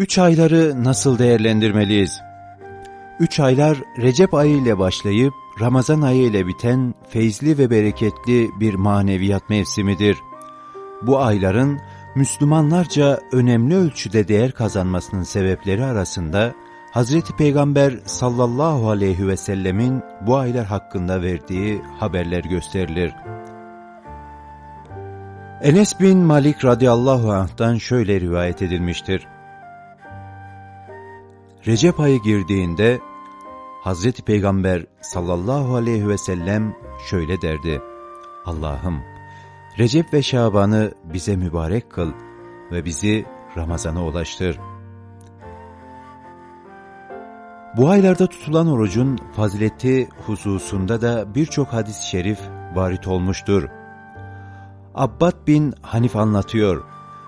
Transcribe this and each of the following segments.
Üç ayları nasıl değerlendirmeliyiz? Üç aylar Recep ayı ile başlayıp Ramazan ayı ile biten feyzli ve bereketli bir maneviyat mevsimidir. Bu ayların Müslümanlarca önemli ölçüde değer kazanmasının sebepleri arasında Hazreti Peygamber sallallahu aleyhi ve sellemin bu aylar hakkında verdiği haberler gösterilir. Enes bin Malik radıyallahu anh'tan şöyle rivayet edilmiştir. Recep ayı girdiğinde Hazreti Peygamber sallallahu aleyhi ve sellem şöyle derdi. Allah'ım Recep ve Şaban'ı bize mübarek kıl ve bizi Ramazan'a ulaştır. Bu aylarda tutulan orucun fazileti hususunda da birçok hadis-i şerif varit olmuştur. Abbad bin Hanif anlatıyor.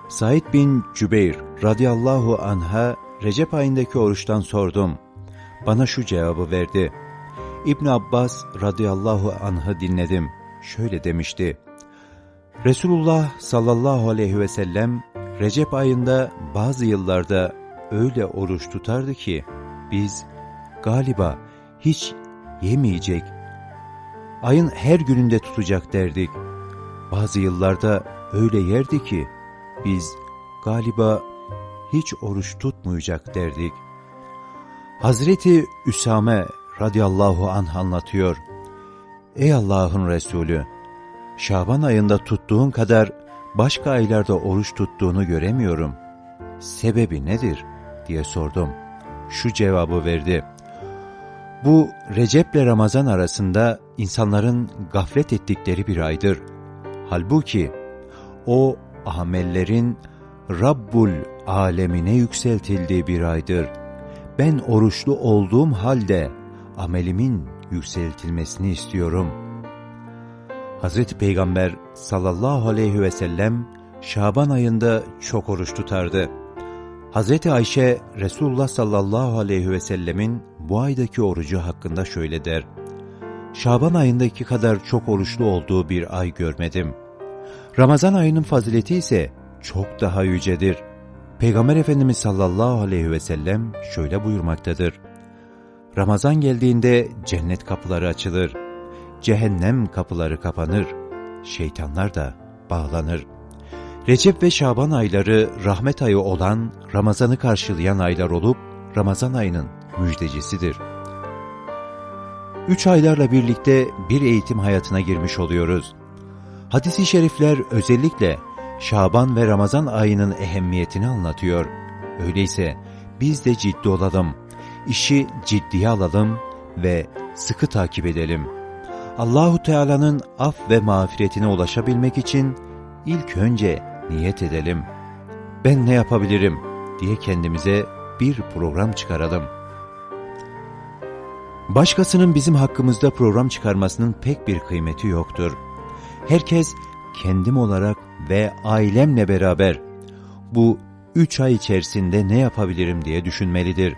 Said bin Cübeyr radıyallahu anha Recep ayındaki oruçtan sordum. Bana şu cevabı verdi. İbn Abbas radıyallahu anh'ı dinledim. Şöyle demişti. Resulullah sallallahu aleyhi ve sellem Recep ayında bazı yıllarda öyle oruç tutardı ki biz galiba hiç yemeyecek, ayın her gününde tutacak derdik. Bazı yıllarda öyle yerdi ki biz galiba hiç oruç tutmayacak derdik. Hazreti Üsame radıyallahu anh anlatıyor. Ey Allah'ın Resulü! Şaban ayında tuttuğun kadar başka aylarda oruç tuttuğunu göremiyorum. Sebebi nedir? diye sordum. Şu cevabı verdi. Bu Recep ile Ramazan arasında insanların gaflet ettikleri bir aydır. Halbuki o amellerin Rabbul alemine yükseltildiği bir aydır. Ben oruçlu olduğum halde amelimin yükseltilmesini istiyorum. Hazreti Peygamber sallallahu aleyhi ve sellem Şaban ayında çok oruç tutardı. Hazreti Ayşe Resulullah sallallahu aleyhi ve sellemin bu aydaki orucu hakkında şöyle der. Şaban ayındaki kadar çok oruçlu olduğu bir ay görmedim. Ramazan ayının fazileti ise çok daha yücedir. Peygamber Efendimiz sallallahu aleyhi ve sellem şöyle buyurmaktadır. Ramazan geldiğinde cennet kapıları açılır. Cehennem kapıları kapanır. Şeytanlar da bağlanır. Recep ve Şaban ayları rahmet ayı olan Ramazan'ı karşılayan aylar olup Ramazan ayının müjdecisidir. Üç aylarla birlikte bir eğitim hayatına girmiş oluyoruz. Hadis-i şerifler özellikle Şaban ve Ramazan ayının ehemmiyetini anlatıyor. Öyleyse biz de ciddi olalım, işi ciddiye alalım ve sıkı takip edelim. Allahu Teala'nın af ve mağfiretine ulaşabilmek için ilk önce niyet edelim. Ben ne yapabilirim diye kendimize bir program çıkaralım. Başkasının bizim hakkımızda program çıkarmasının pek bir kıymeti yoktur. Herkes kendim olarak ve ailemle beraber bu üç ay içerisinde ne yapabilirim diye düşünmelidir.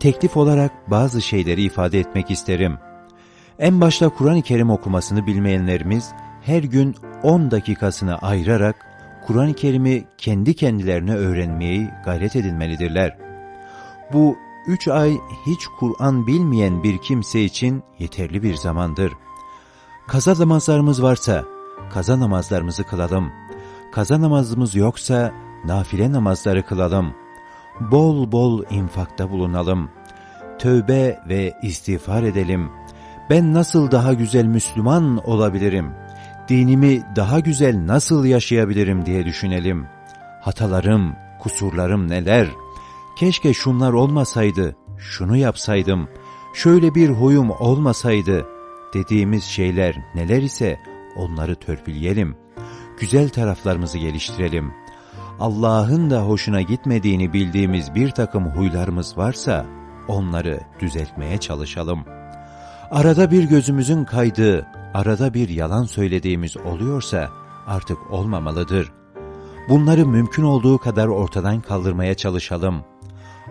Teklif olarak bazı şeyleri ifade etmek isterim. En başta Kur'an-ı Kerim okumasını bilmeyenlerimiz her gün 10 dakikasını ayırarak Kur'an-ı Kerim'i kendi kendilerine öğrenmeyi gayret edinmelidirler. Bu üç ay hiç Kur'an bilmeyen bir kimse için yeterli bir zamandır. Kaza namazlarımız varsa kaza namazlarımızı kılalım. Kaza namazımız yoksa nafile namazları kılalım. Bol bol infakta bulunalım. Tövbe ve istiğfar edelim. Ben nasıl daha güzel Müslüman olabilirim? Dinimi daha güzel nasıl yaşayabilirim diye düşünelim. Hatalarım, kusurlarım neler? Keşke şunlar olmasaydı, şunu yapsaydım, şöyle bir huyum olmasaydı dediğimiz şeyler neler ise onları törpüleyelim. Güzel taraflarımızı geliştirelim. Allah'ın da hoşuna gitmediğini bildiğimiz bir takım huylarımız varsa onları düzeltmeye çalışalım. Arada bir gözümüzün kaydığı, arada bir yalan söylediğimiz oluyorsa artık olmamalıdır. Bunları mümkün olduğu kadar ortadan kaldırmaya çalışalım.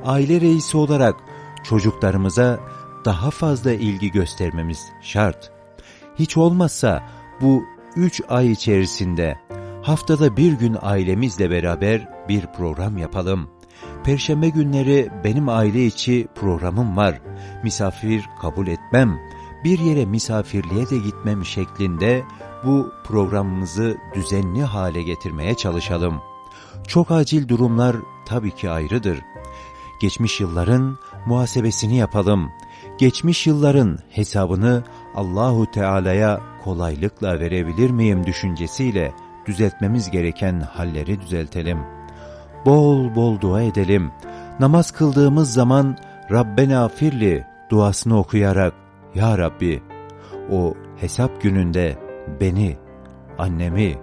Aile reisi olarak çocuklarımıza daha fazla ilgi göstermemiz şart. Hiç olmazsa bu üç ay içerisinde haftada bir gün ailemizle beraber bir program yapalım. Perşembe günleri benim aile içi programım var. Misafir kabul etmem. Bir yere misafirliğe de gitmem şeklinde bu programımızı düzenli hale getirmeye çalışalım. Çok acil durumlar tabii ki ayrıdır. Geçmiş yılların muhasebesini yapalım. Geçmiş yılların hesabını Allahu Teala'ya kolaylıkla verebilir miyim düşüncesiyle düzeltmemiz gereken halleri düzeltelim. Bol bol dua edelim. Namaz kıldığımız zaman Rabbena firli duasını okuyarak Ya Rabbi o hesap gününde beni, annemi,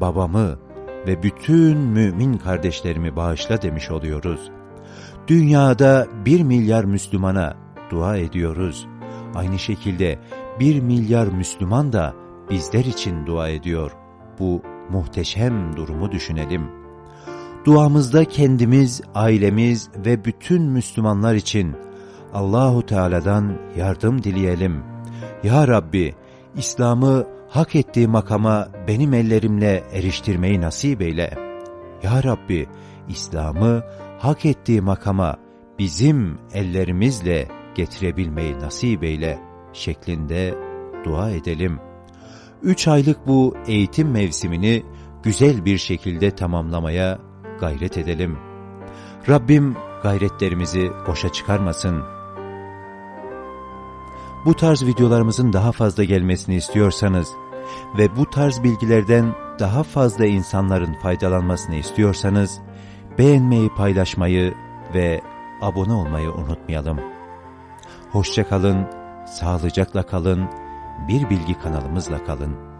babamı ve bütün mümin kardeşlerimi bağışla demiş oluyoruz. Dünyada bir milyar Müslümana dua ediyoruz. Aynı şekilde bir milyar Müslüman da bizler için dua ediyor. Bu muhteşem durumu düşünelim. Duamızda kendimiz, ailemiz ve bütün Müslümanlar için Allahu Teala'dan yardım dileyelim. Ya Rabbi, İslam'ı hak ettiği makama benim ellerimle eriştirmeyi nasip eyle. Ya Rabbi, İslam'ı hak ettiği makama bizim ellerimizle getirebilmeyi nasip eyle şeklinde dua edelim. Üç aylık bu eğitim mevsimini güzel bir şekilde tamamlamaya gayret edelim. Rabbim gayretlerimizi boşa çıkarmasın. Bu tarz videolarımızın daha fazla gelmesini istiyorsanız ve bu tarz bilgilerden daha fazla insanların faydalanmasını istiyorsanız beğenmeyi, paylaşmayı ve abone olmayı unutmayalım. Hoşça kalın, sağlıcakla kalın, bir bilgi kanalımızla kalın.